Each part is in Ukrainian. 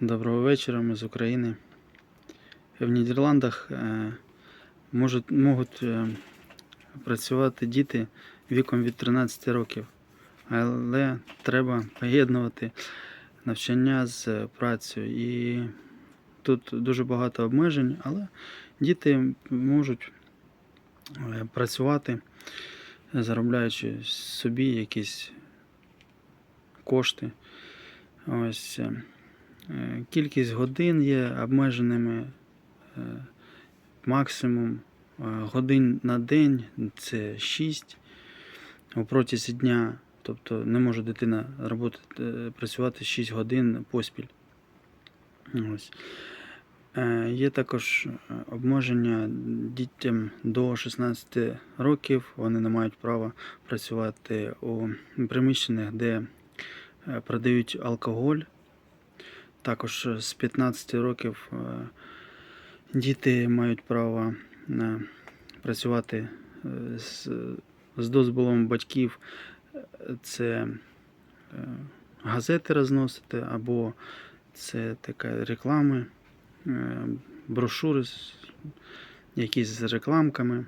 Доброго вечора, ми з України. В Нідерландах е, можуть, можуть е, працювати діти віком від 13 років, але треба поєднувати навчання з працею. І тут дуже багато обмежень, але діти можуть е, працювати, заробляючи собі якісь кошти. Ось. Е, Кількість годин є обмеженими е, максимум е, годин на день це 6 у протязі дня. Тобто не може дитина роботи, працювати 6 годин поспіль. Ось. Є також обмеження дітям до 16 років. Вони не мають права працювати у приміщеннях, де продають алкоголь. Також е, з 15 років е, діти мають право працювати е, з, з дозволом батьків. Це газети розносити, або це така реклами, брошури, якісь з рекламками.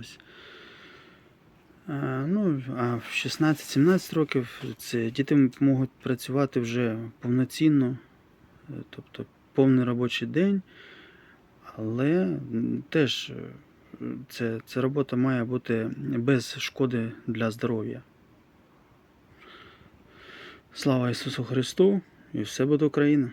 Ось. А, Ну, а в 16-17 років це діти можуть працювати вже повноцінно, е, тобто повний робочий день, але теж е, це, ця робота має бути без шкоди для здоров'я. Слава Ісусу Христу і все буде Україна!